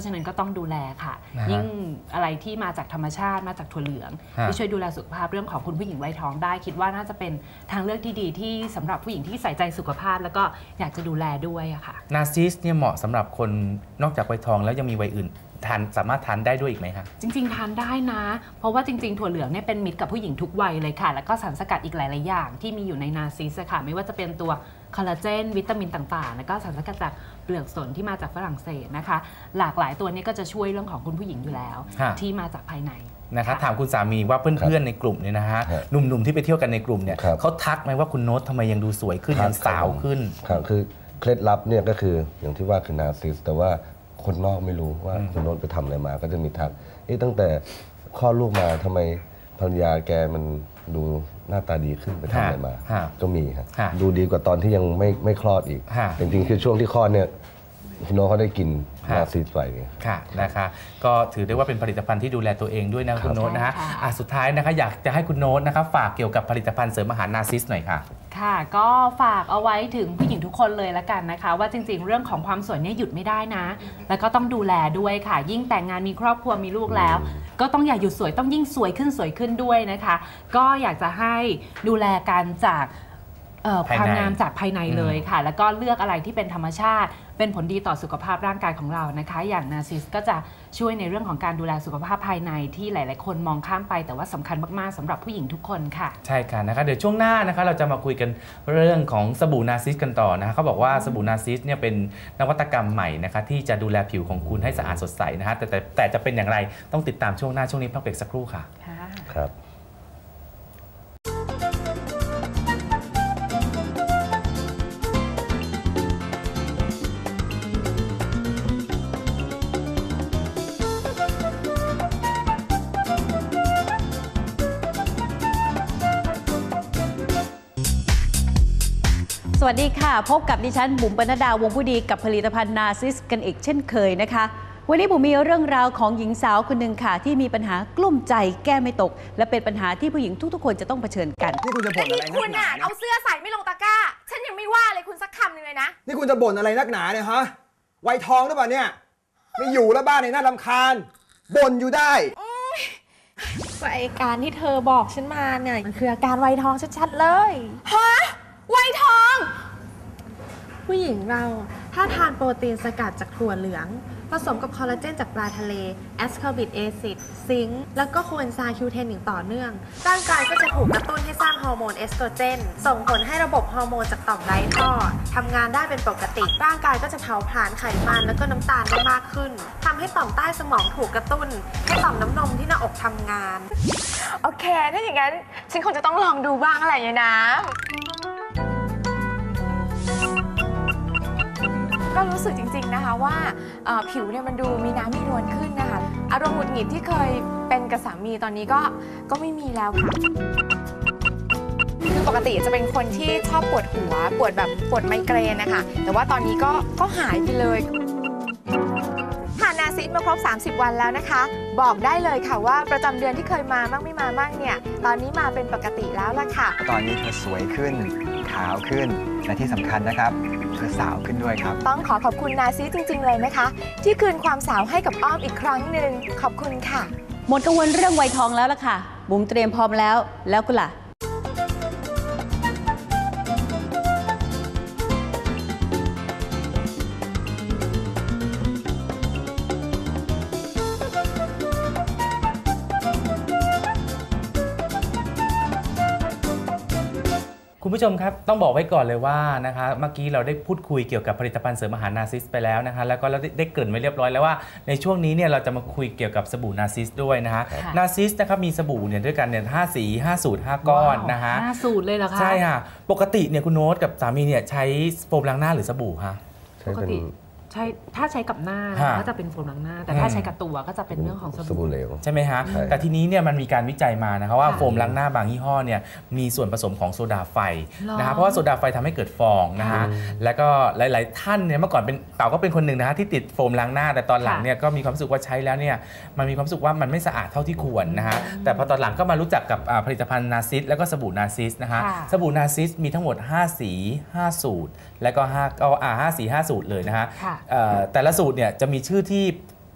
ราะฉะนั้นก็ต้องดูแลค่ะ นะฮะยิ่งอะไรที่มาจากธรรมชาติมาจากถั่วเหลือง ฮะ ที่ช่วยดูแลสุขภาพเรื่องของคุณผู้หญิงวัยทองได้ คิดว่าน่าจะเป็นทางเลือกที่ดีที่สำหรับผู้หญิงที่ใส่ใจสุขภาพ แล้วก็อยากจะดูแลด้วยอะค่ะ นาซิสเนี่ยเหมาะสำหรับคนนอกจากวัยทองแล้วยังมีวัยอื่น ทานสามารถทานได้ด้วยอีกไหมคะจริง ๆ ทานได้นะ เพราะว่าจริง ๆ ถั่วเหลืองเนี่ยเป็นมิตรกับผู้หญิงทุกวัยเลยค่ะ แล้วก็สารสกัดอีกหลาย ๆ อย่าง ที่มีอยู่ในนาซิสอะค่ะ ไม่ว่าจะเป็นตัวคอลลาเจน วิตามินต่าง ๆ แล้วก็สารสกัดจากเปลือกสนที่มาจากฝรั่งเศสนะคะ หลากหลายตัวเนี้ก็จะช่วยเรื่องของคุณผู้หญิงอยู่แล้ว ฮะ ที่มาจากภายใน นะคะถามคุณสามีว่าเพื่อนๆในกลุ่มเนี่ยนะฮะครับหนุ่มๆที่ไปเที่ยวกันในกลุ่มเนี่ยครับเขาทักไหมว่าคุณโน้ตทำไมยังดูสวยขึ้นครับยังสาวขึ้น ครับคือเคล็ดลับเนี่ยก็คืออย่างที่ว่าคือนาซิสแต่ว่า คนนอกไม่รู้ว่าคุณโน้ตไปทำอะไรมา ก็จะมีทักเอ๊ะตั้งแต่คลอดลูกมาทำไมภรรยาแกมันดูหน้าตาดีขึ้นไปทำอะไรมาฮะก็มีครับฮะดูดีกว่าตอนที่ยังไม่ไม่คลอดอีกฮะจริงๆคือช่วงที่คลอดเนี่ยคุณโน้ตเขาได้กินฮะนาซิสไปค่ะนะคะ ก็ถือได้ว่าเป็นผลิตภัณฑ์ที่ดูแลตัวเองด้วยนะคุณโน้ตนะฮะใช่ค่ะอะสุดท้ายนะคะอยากจะให้คุณโน้ตนะคะฝากเกี่ยวกับผลิตภัณฑ์เสริมอาหารนาซิสหน่อยค่ะ ค่ะ ก็ฝากเอาไว้ถึงผู้หญิงทุกคนเลยละกันนะคะ ว่าจริง ๆ เรื่องของความสวยเนี่ยหยุดไม่ได้นะ แล้วก็ต้องดูแลด้วยค่ะ ยิ่งแต่งงานมีครอบครัวมีลูกแล้ว ก็ต้องอย่าหยุดสวยต้องยิ่งสวยขึ้นสวยขึ้นด้วยนะคะ ก็อยากจะให้ดูแลกันจากเอ่อภาย ความในงามจากภายในเลยค่ะ แล้วก็เลือกอะไรที่เป็นธรรมชาติ เป็นผลดีต่อสุขภาพร่างกายของเรานะคะ อย่างนาซิสก็จะช่วยในเรื่องของการดูแลสุขภาพภายในที่หลาย ๆ คนมองข้ามไปแต่ว่าสำคัญมาก ๆสำหรับผู้หญิงทุกคนค่ะ ใช่ค่ะนะคะเดี๋ยวช่วงหน้านะคะเราจะมาคุยกันเรื่องของสบู่นาซิสกันต่อนะคะเขาบอกว่าสบู่นาซิสเนี่ยเป็นนวัตกรรมใหม่นะคะที่จะดูแลผิวของคุณให้สะอาดสดใสนะคะแต่แต่แต่จะเป็นอย่างไรต้องติดตามช่วงหน้าช่วงนี้พักเบรกสักครู่ค่ะค่ะครับ สวัสดีค่ะ พบกับดิฉันบุ๋มปนดาวงผู้ดีกับผลิตภัณฑ์นาซิสกันอีกเช่นเคยนะคะ วันนี้บุ๋มมีเรื่องราวของหญิงสาวคนหนึ่งค่ะ ที่มีปัญหากลุ้มใจแก้ไม่ตก และเป็นปัญหาที่ผู้หญิงทุกๆ คนจะต้องเผชิญกัน นี่คุณจะบ่นอะไรนัคุกณหนาอะเนี่ยเอาเสื้อใส่ไม่ลงตะกร้า ฉันยังไม่ว่าเลยคุณสักคำหนึ่งเลยนะ นี่คุณจะบ่นอะไรนักหนาเนี่ยฮะไวยทองหรือเปล่าเนี่ย ไม่อยู่แล้วบ้านในน่ารำคาญบ่นอยู่ได้ ก็ไอการที่เธอบอกฉันมาเนี่ย มันคืออาการไวยทองชัดๆเลย ฮะ ไวยทอง ผู้หญิงเราถ้าทานโปรตีนสกัดจากถั่วเหลือง ผสมกับคอลลาเจนจากปลาทะเลแอสคอบิกแอซิดซิงค์แล้วก็โคเอนไซม์คิวเทนอย่างต่อเนื่อง ร่างกายก็จะถูกกระตุ้นให้สร้างฮอร์โมนเอสโตรเจน ส่งผลให้ระบบฮอร์โมนจากต่อมไร้ท่อทำงานได้เป็นปกติ ร่างกายก็จะเผาผลาญไขมันแล้วก็น้ำตาลได้มากขึ้นทำให้ต่อมใต้สมองถูกกระตุ้น ให้ต่อมน้ำนมที่หน้าอกทำงาน โอเค ถ้าอย่างนั้น ฉันคงจะต้องลองดูบ้างอะไรอย่างนี้นะ ก็รู้สึกจริง ๆนะคะว่าผิวเนี่ยมันดูมีน้ำมีนวลขึ้นนะคะ อารมณ์หงุดหงิดที่เคยเป็นกับสามีตอนนี้ก็ก็ไม่มีแล้วค่ะคือปกติจะเป็นคนที่ชอบปวดหัว ปวดแบบปวดไมเกรนนะคะ แต่ว่าตอนนี้ก็ก็หายไปเลยทานนาซิสมาครบ 30 วันแล้วนะคะ บอกได้เลยค่ะว่าประจำเดือนที่เคยมามั่งไม่มามั่งเนี่ย ตอนนี้มาเป็นปกติแล้วล่ะค่ะ ตอนนี้เธอสวยขึ้น ขาวขึ้น และที่สำคัญนะครับเธอสาวขึ้นด้วยครับ ต้องขอขอบคุณนาซิสจริง ๆ เลยนะคะ ที่คืนความสาวให้กับอ้อมอีกครั้งหนึ่งขอบคุณค่ะ หมดกังวลเรื่องวัยทองแล้วล่ะค่ะบุ๋มเตรียมพร้อมแล้วแล้วคุณล่ะ คุณผู้ชมครับ ต้องบอกไว้ก่อนเลยว่านะคะเมื่อกี้เราได้พูดคุยเกี่ยวกับผลิตภัณฑ์เสริมอาหารนาซิสไปแล้วนะคะแล้วก็เราได้ได้เกริ่นไว้เรียบร้อยแล้วว่าในช่วงนี้เนี่ยเราจะมาคุยเกี่ยวกับสบู่นาซิสด้วยนะคะค่ะนาซิสนะครับมีสบู่เนี่ยด้วยกันเนี่ยห้าสีห้าสูตรห้าก้อนนะคะว้าวห้าสูตรเลยเหรอคะใช่ค่ะปกติเนี่ยคุณโน้ตกับสามีเนี่ยใช้โฟมล้างหน้าหรือสบู่คะใช้ปกเป็นติ ใช่ถ้าใช้กับหน้าฮะ ก็จะเป็นโฟมล้างหน้า แต่ถ้าอืมใช้กับตัวก็จะเป็นเรื่องของสสบู่บู่เหลว ใช่ไหมฮะ ใช่ แต่ทีนี้เนี่ยมันมีการวิจัยมานะครับว่าค่ะโฟมล้างหน้าบางยี่ห้อเนี่ยมีส่วนผสมของโซดาไฟหรอนะครับเพราะว่าโซดาไฟทำให้เกิดฟองนะฮะแล้วก็หลาย ๆ ท่านเนี่ยเมื่อก่อนเป็นเต่าก็เป็นคนหนึ่งนะฮะที่ติดโฟมล้างหน้า แต่ตอนหลังเนี่ยก็มีความรู้สึกว่าใช้แล้วเนี่ยมันมีความรู้สึกว่ามันไม่สะอาดเท่าที่ควรนะฮะแต่พอตอนหลังก็มารู้จักกับอ่าผลิตภัณฑ์นาซิสแล้วก็สบู่นาซิสนะฮะค่ะ สบู่นาซิสมีทั้งหมด 5 สี 5 สูตร แล้วก็5ก็อ่า5สี5สูตรเลยนะฮะ ค่ะเอ่อแต่ละสูตรเนี่ยจะมีชื่อที่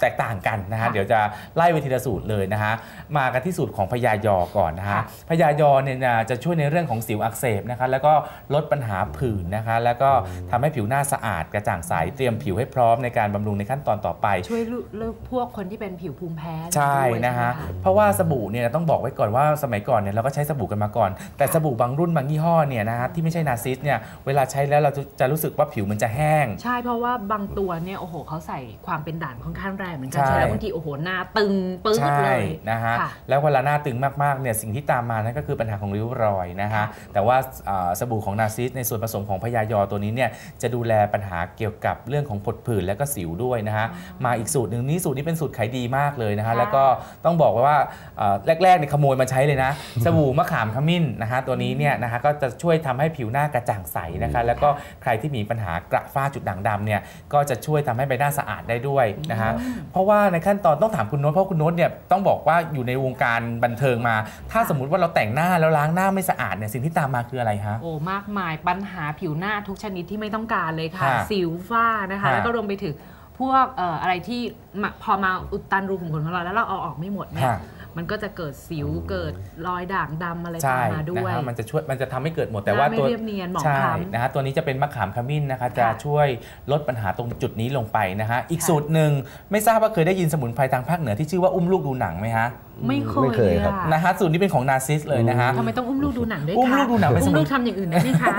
แตกต่างกันนะฮะค่ะเดี๋ยวจะไล่ไปทีละสูตรเลยนะฮะมากันที่สูตรของพยายอก่อนนะฮะค่ะพยายอเนี่ยนะจะช่วยในเรื่องของสิวอักเสบนะคะแล้วก็ลดปัญหาผื่นนะคะแล้วก็ทำให้ผิวหน้าสะอาดกระจ่างใสเตรียมผิวให้พร้อมในการบำรุงในขั้นตอนต่อไป ช่วยเลือกพวกคนที่เป็นผิวภูมิแพ้ใช่ด้วยนะฮะใช่ไหมเพราะว่าสบู่เนี่ยต้องบอกไว้ก่อนว่าสมัยก่อนเนี่ยเราก็ใช้สบู่กันมาก่อน แต่สบู่บางรุ่นบางยี่ห้อเนี่ยนะฮะที่ไม่ใช่นาซิสเนี่ยเวลาใช้แล้วเราจะจะรู้สึกว่าผิวมันจะแห้ง ใช่เพราะว่าบางตัวเนี่ยโอ้โหเขาใส่ความเป็นด่านค่อนข้างแรงเหมือนกันใช่ใช้แล้วบางทีโอ้โหหน้าตึงปื้ดใช่เลยนะฮะค่ะแล้วเวลาหน้าตึงมากๆเนี่ยสิ่งที่ตามมานั่นก็คือปัญหาของริ้วรอยนะฮะค่ะแต่ว่าอ่าสบู่ของนาซิสในส่วนผสมของพยายอตัวนี้เนี่ยจะดูแลปัญหาเกี่ยวกับเรื่องของผดผื่นและก็สิวด้วยนะฮะมาอีกสูตรหนึ่งนี่สูตรนี้เป็นสูตรขายดีมากเลยนะฮะแล้วก็ต้องบอกไว้ว่าอ่าแรกๆเนี่ยขโมยมาใช้เลยนะ สบู่มะขามขมิ้นนะฮะตัวนี้เนี่ยนะฮะก็จะช่วยทำให้ผิวหน้ากระจ่างใสนะคะแล้วก็ใครที่มีปัญหากระฝ้าจุดด่างดำเนี่ยก็จะช่วยทำให้ใบหน้าสะอาดได้ด้วยนะฮะเพราะว่าในขั้นตอนต้องถามคุณโน้ตเพราะคุณโน้ตเนี่ยต้องบอกว่าอยู่ในวงการบันเทิงมา ถ้าสมมุติว่าเราแต่งหน้าแล้วล้างหน้าไม่สะอาดเนี่ยสิ่งที่ตามมาคืออะไรฮะ โอ้มากมายปัญหาผิวหน้าทุกชนิดที่ไม่ต้องการเลยค่ะ ค่ะสิวฝ้านะคะ ค่ะ แล้วก็รวมไปถึงพวกเอ่ออะไรที่มาพอมาอุดตันรูขุมขนของเราแล้วเราเอาออกไม่หมดเนี่ยค่ะ มันก็จะเกิดสิวเกิดรอยด่างดำอะไรใช่ตามมาด้วนะยฮะมันจะช่วยมันจะทำให้เกิดหมดหแต่น้าว่าไม่ตัวเรียบเนียนหมองใช่คล้ำนะฮะตัวนี้จะเป็นมะขามขมิ้นนะคะจะค่ะช่วยลดปัญหาตรงจุดนี้ลงไปนะฮะอีกสูตรหนึ่งไม่ทราบว่าเคยได้ยินสมุนไพรทางภาคเหนือที่ชื่อว่าอุ้มลูกดูหนังไหมฮะไม่เคไม่ยเคยเลยครับอะนะฮะสูตรนี้เป็นของนาซิสเลยนะฮะทำไมต้องอุ้มลูกดูหนังด้วยคะอุ้มลูกดูหนังเป็นสอุ้มมุนลูกทำอย่างอื่นได้ไหมคะ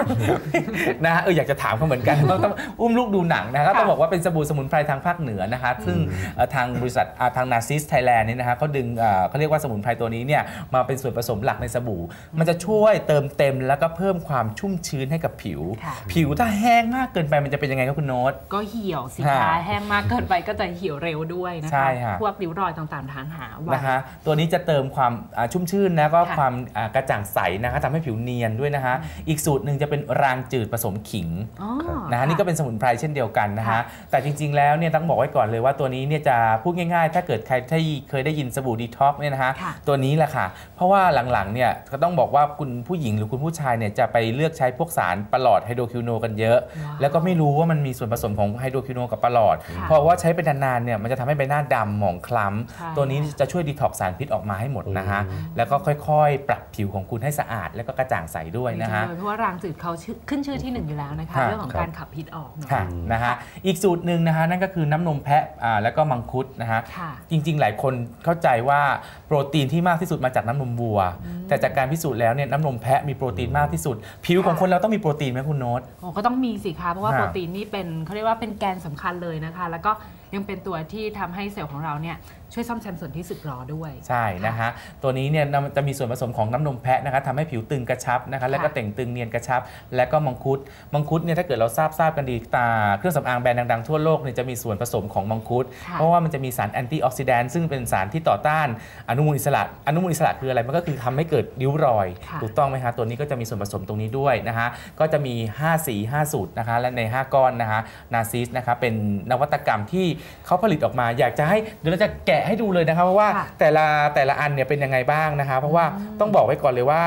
นะฮะเอออยากจะถามเขาเหมือนกันต้องต้องอุ้มลูกดูหนังนะฮะก็ต้องบอกว่าเป็นสบู่สมุนไพรทางภาคเหนือนะคะซึ่งเอ่อทางบริษัทอ่าทางนาซิสไทยแลนด์นี่นะฮะเขาดึงเอ่อเขาเรียกว่าสมุนไพรตัวนี้เนี่ยมาเป็นส่วนผสมหลักในสบู่ มันจะช่วยเติมเต็มแล้วก็เพิ่มความชุ่มชื้นให้กับผิวค่ะผิวถ้าแห้งมากเกินไปมันจะเป็นยังไงครับคุณโน้ตก็เหี่ยวสิค่ะคะแห้งมากเกินไปก็จะเหี่ยวเร็วด้วยนะใช่คะค่ะพวกริ้วรอยต่างๆทานหาไว้นะฮะตัวนี้จะเติมความอ่าชุ่มชื่นนะก็ค่ะความอ่ากระจ่างใสนะคะทำให้ผิวเนียนด้วยนะฮะอีกสูตรหนึ่งจะเป็นรางจืดผสมขิงอ๋อนะฮะนี่ก็เป็นสมุนไพรเช่นเดียวกันนะฮะค่ะแต่จริง ๆ แล้วเนี่ยต้องบอกไว้ก่อนเลยว่าตัวนี้เนี่ยจะพูดง่าย ๆ ถ้าเกิดใครที่เคยได้ยินสบู่ดีท็อกเนี่ยนะฮะค่ะตัวนี้แหละค่ะ เพราะว่าหลังๆเนี่ยก็ต้องบอกว่าคุณผู้หญิงหรือคุณผู้ชายเนี่ยจะไปเลือกใช้พวกสารประหลอดไฮโดรคิวโนกันเยอะว้าวแล้วก็ไม่รู้ว่ามันมีส่วนผสมของไฮโดรคิวโนกับประหลอดค่ะเพราะว่าใช้ไปนานๆเนี่ยมันจะทำให้ใบหน้าดำหมองคล้ใช่ำตัวนี้จะช่วยดีท็อกสารพิษออกมาให้หมดนะฮะแล้วก็ค่อยๆ ปรับผิวของคุณให้สะอาด แล้วก็กระจ่างใสด้วยนะฮะเพราะว่ารางจืดเขาชื่อขึ้นชื่อที่หนึ่งอยู่แล้วนะคะค่ะเรื่องของการขับพิษออกเนอะค่ะนะฮะอีกสูตรหนึ่งนะฮะนั่นก็คือน้ำนมแพะอ่าแล้วก็มังคุดนะฮะค่ะจริงๆ หลายคนเข้าใจว่าโปรตีนที่มากที่สุดมาจากน้ำนมวัว แต่จากการพิสูจน์แล้วเนี่ยน้ำนมแพะมีโปรตีนมากที่สุด ผิวของคนเราต้องมีโปรตีนไหมคุณโน้ตโอ้ก็ต้องมีสิคะเพราะว่าค่ะโปรตีนนี่เป็นเขาเรียกว่าเป็นแกนสำคัญเลยนะคะ แล้วก็ยังเป็นตัวที่ทำให้เซลล์ของเราเนี่ย ช่วยซ่อมแซมส่วนที่สึกหรอด้วย ใช่นะฮะตัวนี้เนี่ยนำจะมีส่วนผสมของน้ำนมแพะนะคะทำให้ผิวตึงกระชับนะคะแล้วก็เต่งตึงเนียนกระชับ และก็มังคุดมังคุดเนี่ยถ้าเกิดเราทราบทราบกันดีตาเครื่องสำอางแบรนด์ดังๆทั่วโลกเนี่ยจะมีส่วนผสมของมังคุดค่ะเพราะว่ามันจะมีสารแอนตี้ออกซิแดนต์ซึ่งเป็นสารที่ต่อต้านอนุมูลอิสระอนุมูลอิสระคืออะไรมันก็คือทำให้เกิดริ้วรอยค่ะถูกต้องไหมคะตัวนี้ก็จะมีส่วนผสมตรงนี้ด้วยนะฮะก็จะมี 5 สี 5 สูตรนะคะและใน 5 ก้อนนะคะนาซิสนะคะเป็นนวัตกรรมที่เขาผลิตออกมา อยากจะให้เดี๋ยวเราจะแกะให้ดูเลยนะคะเพราะว่าค่ะแต่ละแต่ละอันเนี่ยเป็นยังไงบ้างนะคะเพราะว่าต้องบอกไว้ก่อนเลยว่า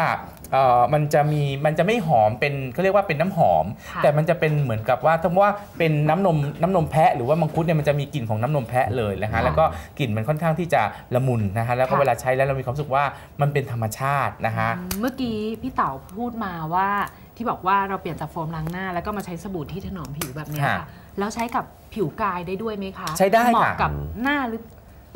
เอ่อมันจะมีมันจะไม่หอมเป็นเขาเรียกว่าเป็นน้ำหอมค่ะแต่มันจะเป็นเหมือนกับว่าถ้าว่าเป็นน้ำนมน้ำนมแพะหรือว่ามังคุดเนี่ยมันจะมีกลิ่นของน้ำนมแพะเลยนะคะค่ะแล้วก็กลิ่นมันค่อนข้างที่จะละมุนนะคะแล้วก็ค่ะเวลาใช้แล้วเรามีความรู้สึกว่ามันเป็นธรรมชาตินะคะอืมเมื่อกี้พี่เต๋าพูดมาว่าที่บอกว่าเราเปลี่ยนจากโฟมล้างหน้า แล้วก็มาใช้สบู่ที่ถนอมผิวแบบเนี้ยค่ะค่ะแล้วใช้กับผิวกายได้ด้วยไหมคะ ใช้ได้เหมาะค่ะกับหน้าหรือ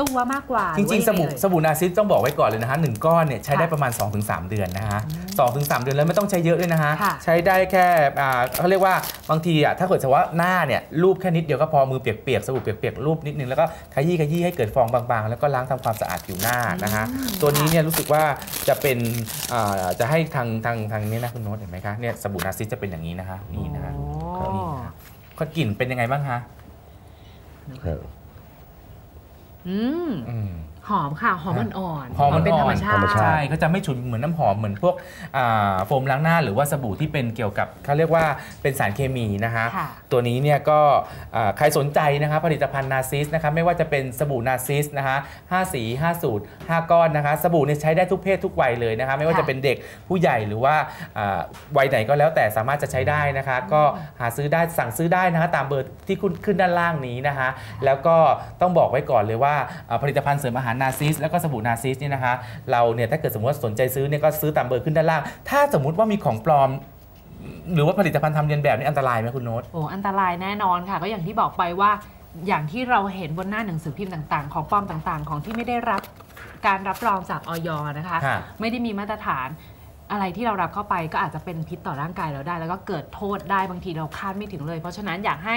ตัวมากกว่า จริงๆหอสว่ายัไบู่เอ่ยสบู่นาซิสต้องบอกไว้ก่อนเลยนะคะหนึ่งก้อนเนี่ยใช้ได้ค่ะประมาณ 2-3 เดือนนะคะ2-3เดือนแล้วไม่ต้องใช้เยอะด้วยนะคะค่ะใช้ได้แค่อ่าเขาเรียกว่าบางทีอะถ้าเกิดสมมติว่าหน้าเนี่ยรูปแค่นิดเดียวก็พอมือเปียกๆสบู่เปียกๆรูปนิดนึงแล้วก็ขยี้ขยี้ให้เกิดฟองบางๆ แล้วก็ล้างทำความสะอาดผิวหน้านะคะตัวนี้เนี่ยรู้สึกว่าจะเป็นอ่าจะให้ทางทางทางนี้นะคุณโน้ตเห็นไหมคะเนี่ยสบู่นาซิสจะเป็นอย่างนี้นะคะนี่นะคะโอ้นี่นะคะก็กลิ่นเป็นยังไงบ้างคะ ครับอืมอืม หอมค่ะหอมอ่อนๆหอมเป็นอ่ธรอรมนชาติธรรมชาติใช่ก็จะไม่ฉุนเหมือนน้ำหอมเหมือนพวกอ่าโฟมล้างหน้าหรือว่าสบู่ที่เป็นเกี่ยวกับเขาเรียกว่าเป็นสารเคมีนะคะค่ะตัวนี้เนี่ยก็อ่าใครสนใจนะคะผลิตภัณฑ์นาซิสนะคะไม่ว่าจะเป็นสบู่นาซิสนะคะ5สี5สูตร5ก้อนนะคะสบู่เนี่ยใช้ได้ทุกเพศทุกวัยเลยนะคะไม่ว่าจะเป็นเด็กผู้ใหญ่หรือว่าอ่าวัยไหนก็แล้วแต่สามารถจะใช้ได้นะคะ ก็หาซื้อได้สั่งซื้อได้นะคะตามเบอร์ที่ขึ้นขึ้นด้านล่างนี้นะคะแล้วก็ต้องบอกไว้ก่อนเลยว่าอ่าผลิตภัณฑ์เสริมอาหารนาซิสแล้วก็สบู่นาซิสเนี่ยนะคะเราเนี่ยถ้าเกิดสมมติว่าสนใจซื้อเนี่ยก็ซื้อตามเบอร์ขึ้นด้านล่าง ถ้าสมมุติว่ามีของปลอมหรือว่าผลิตภัณฑ์ทำเลียนแบบนี่อันตรายไหมคุณโน้ตโอ้อันตรายแน่นอนค่ะ ก็อย่างที่บอกไปว่าอย่างที่เราเห็นบนหน้าหนังสือพิมพ์ต่างๆ ของปลอมต่างๆ ของที่ไม่ได้รับการรับรองจากออยนะคะค่ะไม่ได้มีมาตรฐานอะไรที่เรารับเข้าไปก็อาจจะเป็นพิษต่อร่างกายเราได้ แล้วก็เกิดโทษได้บางทีเราคาดไม่ถึงเลย เพราะฉะนั้นอยากให้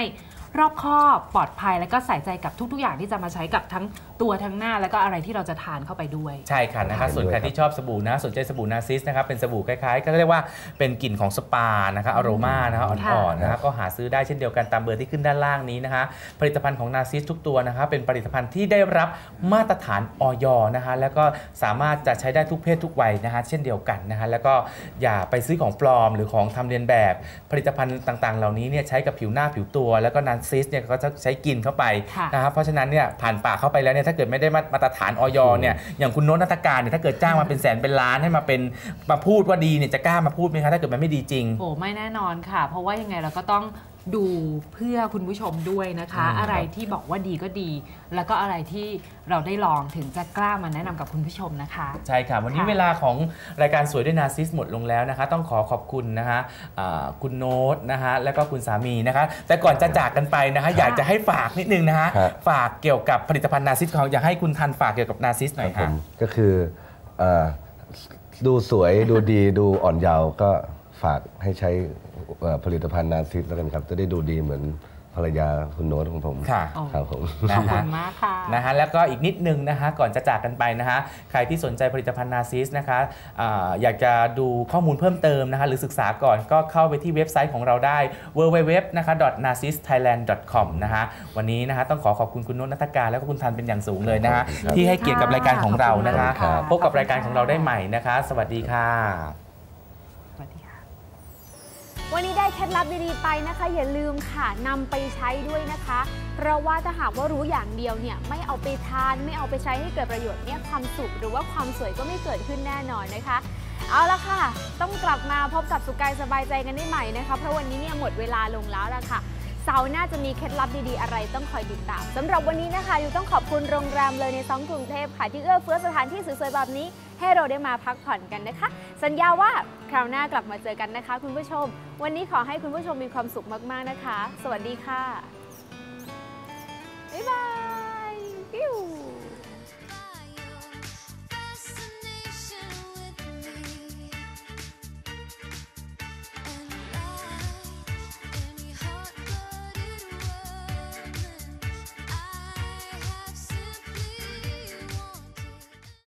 รอบคอบปลอดภัยแล้วก็ใส่ใจกับทุก ๆ อย่างที่จะมาใช้กับทั้งตัวทั้งหน้าแล้วก็อะไรที่เราจะทานเข้าไปด้วย ใช่ค่ะนะคะส่วนใครที่ชอบสบู่นะสนใจสบู่นาซิสนะครับเป็นสบู่คล้ายๆ ก็เรียกว่าเป็นกลิ่นของสปานะคะอโรมานะคะอ่อนๆนะคะก็หาซื้อได้เช่นเดียวกันตามเบอร์ที่ขึ้นด้านล่างนี้นะคะผลิตภัณฑ์ของนาซิสทุกตัวนะคะเป็นผลิตภัณฑ์ที่ได้รับมาตรฐานออยนะคะแล้วก็สามารถจะใช้ได้ทุกเพศทุกวัยนะคะเช่นเดียวกันนะคะแล้วก็อย่าไปซื้อของปลอมหรือของทำเลียนแบบ ผลิตภัณฑ์ต่างๆ เหล่านี้เนี่ยใช้กับผิวหน้าผิวตัว แล้วก็นาซิสเนี่ยก็จะใช้กินเข้าไปค่ะนะครับเพราะฉะนั้นเนี่ยผ่านปากเข้าไปแล้วเนี่ยถ้าเกิดไม่ได้มาตรฐานออยเนี่ยอย่างคุณโน้ตนัตการเนี่ยถ้าเกิดจ้างมาเป็นแสนเป็นล้านให้มาเป็นมาพูดว่าดีเนี่ยจะกล้ามาพูดไหมคะถ้าเกิดมันไม่ดีจริงโอ้ไม่แน่นอนค่ะ เพราะว่ายังไงเราก็ต้อง ดูเพื่อคุณผู้ชมด้วยนะคะอืมอะไรที่บอกว่าดีก็ดี แล้วก็อะไรที่เราได้ลองถึงจะกล้ามาแนะนำกับคุณผู้ชมนะคะ ใช่ค่ะ วันนี้ค่ะเวลาของรายการสวยด้วยนาซิสหมดลงแล้วนะคะ ต้องขอขอบคุณนะคะอ่าคุณโน้ตนะคะแล้วก็คุณสามีนะคะ แต่ก่อนจะจากกันไปนะคะ อยากจะให้ฝากนิดนึงนะคะครับฝากเกี่ยวกับผลิตภัณฑ์นาซิสของอยากให้คุณทันฝากเกี่ยวกับนาซิสหน่อยผค่ะมก็คือเอ่อดูสวยดูดีดูอ่อนเยาว์ก็ ฝากให้ใช้เอ่อผลิตภัณฑ์นาซิสแล้วกันครับ จะได้ดูดีเหมือนภรรยาคุณโน้ตของผมค่ะครับผมขนะอบคุฮะณมากค่ะนะฮะแล้วก็อีกนิดนึงนะคะก่อนจะจากกันไปนะคะใครที่สนใจผลิตภัณฑ์นาซิสนะคะอาอยากจะดูข้อมูลเพิ่มเติมนะคะหรือศึกษาก่อนก็เข้าไปที่เว็บไซต์ของเราได้ www นะคะ narcisthailand.com นะคะวันนี้นะคะต้องขอขอบคุณคุณโนนนัฐการและก็คุณทันเป็นอย่างสูงเลยนะคะครับที่ให้เกียรติกับรายการของเรานะคะขอบคุณมากค่ะพบกับรายการของเราได้ใหม่นะคะ สวัสดีค่ะสวัสดีค่ะ วันนี้ได้เคล็ดลับดีๆไปนะคะ อย่าลืมค่ะนำไปใช้ด้วยนะคะ เพราะว่าถ้าหากว่ารู้อย่างเดียวเนี่ยไม่เอาไปทานไม่เอาไปใช้ให้เกิดประโยชน์เนี่ยความสุขหรือว่าความสวยก็ไม่เกิดขึ้นแน่นอนนะคะ เอาละค่ะ ต้องกลับมาพบกับสุกายสบายใจกันได้ใหม่นะคะ เพราะวันนี้เนี่ยหมดเวลาลงแล้วละค่ะ เสาร์หน้าจะมีเคล็ดลับดีๆ อะไรต้องคอยติดตามสำหรับวันนี้นะคะยูต้องขอบคุณโรงแรมเลยในซองกรุงเทพค่ะ ที่เอื้อเฟื้อสถานที่สวยๆแบบนี้ ให้เราได้มาพักผ่อนกันนะคะ สัญญาว่าคราวหน้ากลับมาเจอกันนะคะ คุณผู้ชม วันนี้ขอให้คุณผู้ชมมีความสุขมากๆนะคะ สวัสดีค่ะบ๊ายบาย